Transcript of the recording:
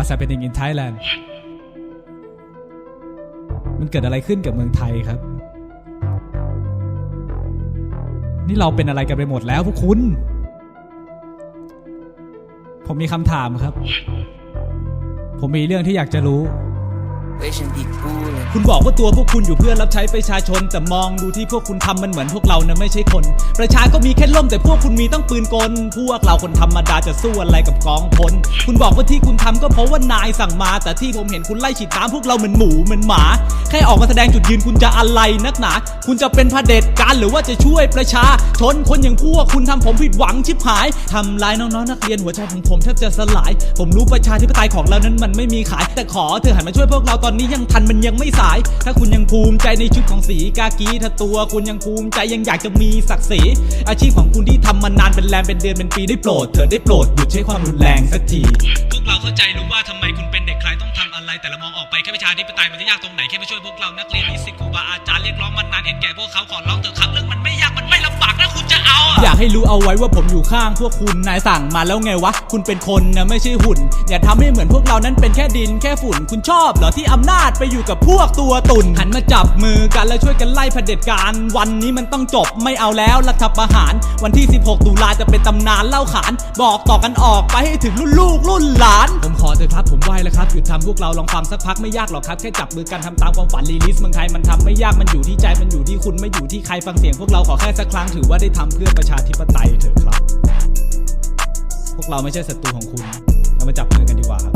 What's happening in Thailand มันเกิดอะไรขึ้นกับเมืองไทยครับ นี่เราเป็นอะไรกันไปหมดแล้วพวกคุณ ผมมีคำถามครับ ผมมีเรื่องที่อยากจะรู้ คุณบอกว่าตัวพวกคุณอยู่เพื่อรับใช้ประชาชน แต่มองดูที่พวกคุณทำมันเหมือนพวกเรานะไม่ใช่คน ประชาก็มีแค่ล่มแต่พวกคุณมีตั้งปืนกล พวกเราคนธรรมดาจะสู้อะไรกับกองพล คุณบอกว่าที่คุณทำก็เพราะว่านายสั่งมา แต่ที่ผมเห็นคุณไล่ฉีดน้ำพวกเราเหมือนหมูเหมือนหมา แค่ออกมาแสดงจุดยืนคุณจะอะไรนักหนา คุณจะเป็นพเด็จการหรือว่าจะช่วยประชาชนคนอย่างพวกคุณทำผมผิดหวังชิบหายทำร้ายน้องๆนักเรียนหัวใจของผมแทบจะสลาย ผมรู้ประชาธิปไตยของเรานั้นมันไม่มีขาย แต่ขอเธอหันมาช่วยพวกเราตอนนี้ยังทันมันยังไม่สาย ถ้าคุณยังภูมิใจในชุดของสีกากีถ้าตัวคุณยังภูมิใจยังอยากจะมีศักดิ์ศรีอาชีพของคุณที่ทำมานานเป็นแรมเป็นเดือนเป็นปีได้โปรดเธอได้โปรดหยุดใช้ความรุนแรงสักทีพวกเราเข้าใจรู้ว่าทำไมคุณเป็นเด็กใครต้องทำอะไร แต่ละมองออกไปแค่ประชาธิปไตยมันจะยากตรงไหนแค่มาช่วยพวกเรานักเรียนนิสิตครูบาอาจารย์เรียกร้องมันนานเห็นแก่พวกเขาขอร้องเถอะครับ ให้รู้เอาไว้ว่าผมอยู่ข้างพวกคุณนายสั่งมาแล้วไงวะ คุณเป็นคนนะไม่ใช่หุ่น อย่าทำให้เหมือนพวกเรานั้นเป็นแค่ดินแค่ฝุ่น คุณชอบเหรอที่อำนาจไปอยู่กับพวกตัวตุ่น หันมาจับมือกันแล้วช่วยกันไล่เผด็จการ วันนี้มันต้องจบไม่เอาแล้วรัฐประหาร วันที่ 16 ตุลาจะเป็นตำนานเล่าขาน บอกต่อกันออกไปให้ถึงรุ่นลูกรุ่นหลาน ผมขอเถอะครับผมไหวแล้วครับหยุดทำพวกเราลองฟังสักพักไม่ยากหรอกครับแค่จับมือกันทำตามความฝันรีลิสเมืองไทยมันทำไม่ยากมันอยู่ที่ใจมันอยู่ที่คุณไม่อยู่ที่ใครฟังเสียงพวกเราขอแค่สักครั้งถือว่าได้ทำเพื่อประชาธิปไตยเถอะครับ พวกเราไม่ใช่ศัตรูของคุณ เรามาจับมือกันดีกว่าครับ